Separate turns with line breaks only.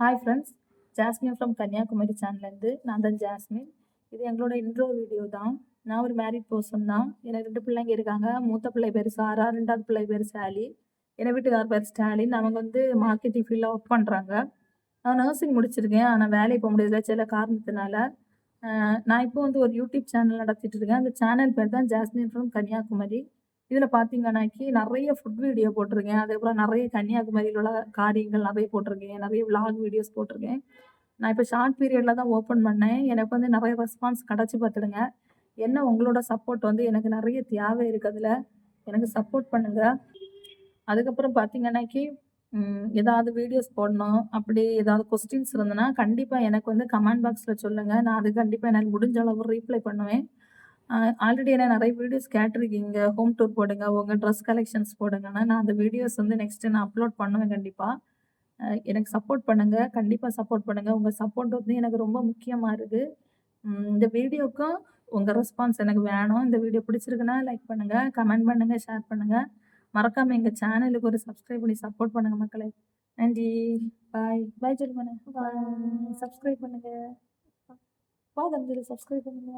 Hi friends Jasmine from Kanniyakumari சேனல்லேருந்து நான் தான் jasmine இது எங்களோட இன்ட்ரோ வீடியோ தான். நான் ஒரு மேரிட் பர்சன் தான். எனக்கு ரெண்டு பிள்ளைங்க இருக்காங்க. மூத்த பிள்ளை பேர் சாரா ரெண்டாவது பிள்ளை பேர் சாலி. என் வீட்டுக்கார் பேர் ஸ்டாலின். அவங்க வந்து மார்க்கெட்டிங் ஃபீல்டில் ஒர்க் பண்ணுறாங்க நான் நர்சிங் முடிச்சிருக்கேன். ஆனால் வேலைக்கு போக முடியல. சில காரணத்தினால நான் இப்போ வந்து ஒரு யூடியூப் சேனல் நடத்திட்டு இருக்கேன். அந்த சேனல் பேர் தான் ஜாஸ்மின் ஃப்ரம் கன்னியாகுமரி இதில் பார்த்தீங்கன்னாக்கி நிறைய ஃபுட் வீடியோ போட்டிருக்கேன். அதேபோல் நிறைய கன்னியாகுமரியில் உள்ள காரியங்கள் நிறைய போட்டிருக்கேன். நிறைய விலாக் வீடியோஸ் போட்டிருக்கேன். நான் இப்போ ஷார்ட் பீரியடில் தான் ஓப்பன் பண்ணேன். எனக்கு வந்து நிறைய ரெஸ்பான்ஸ் கிடச்சி பார்த்துடுங்க. என்ன உங்களோட சப்போர்ட் வந்து எனக்கு நிறைய தேவை இருக்குது அதில். எனக்கு சப்போர்ட் பண்ணுங்கள் அதுக்கப்புறம் பார்த்தீங்கன்னாக்கி ஏதாவது வீடியோஸ் போடணும். அப்படி ஏதாவது கொஸ்டின்ஸ் இருந்ததுன்னா கண்டிப்பாக எனக்கு வந்து கமெண்ட் பாக்ஸில் சொல்லுங்கள் நான் அது கண்டிப்பாக எனக்கு முடிஞ்ச அளவு ரீப்ளை பண்ணுவேன். ஆல்ரெடி என்ன நிறைய வீடியோஸ் கேட்டிருக்கீங்க. ஹோம் டூர் போடுங்க உங்கள் ட்ரெஸ் கலெக்ஷன்ஸ் போடுங்கன்னா நான் அந்த வீடியோஸ் வந்து நெக்ஸ்ட்டு நான் அப்லோட் பண்ணுவேன் கண்டிப்பாக எனக்கு சப்போர்ட் பண்ணுங்கள் கண்டிப்பாக சப்போர்ட் பண்ணுங்கள் உங்கள் சப்போர்ட் வந்து எனக்கு ரொம்ப முக்கியமாக இருக்குது இந்த வீடியோக்கும் உங்கள் ரெஸ்பான்ஸ் எனக்கு வேணும். இந்த வீடியோ பிடிச்சிருக்குன்னா லைக் பண்ணுங்கள் கமெண்ட் பண்ணுங்கள் ஷேர் பண்ணுங்கள் மறக்காமல் எங்கள் சேனலுக்கு ஒரு சப்ஸ்கிரைப் பண்ணி சப்போர்ட் பண்ணுங்கள் மக்களே. நன்றி. பாய் பாய் சொல்லுங்க பாய் சப்ஸ்கிரைப் பண்ணுங்கள் வா தம்பி. சப்ஸ்கிரைப் பண்ணுங்க.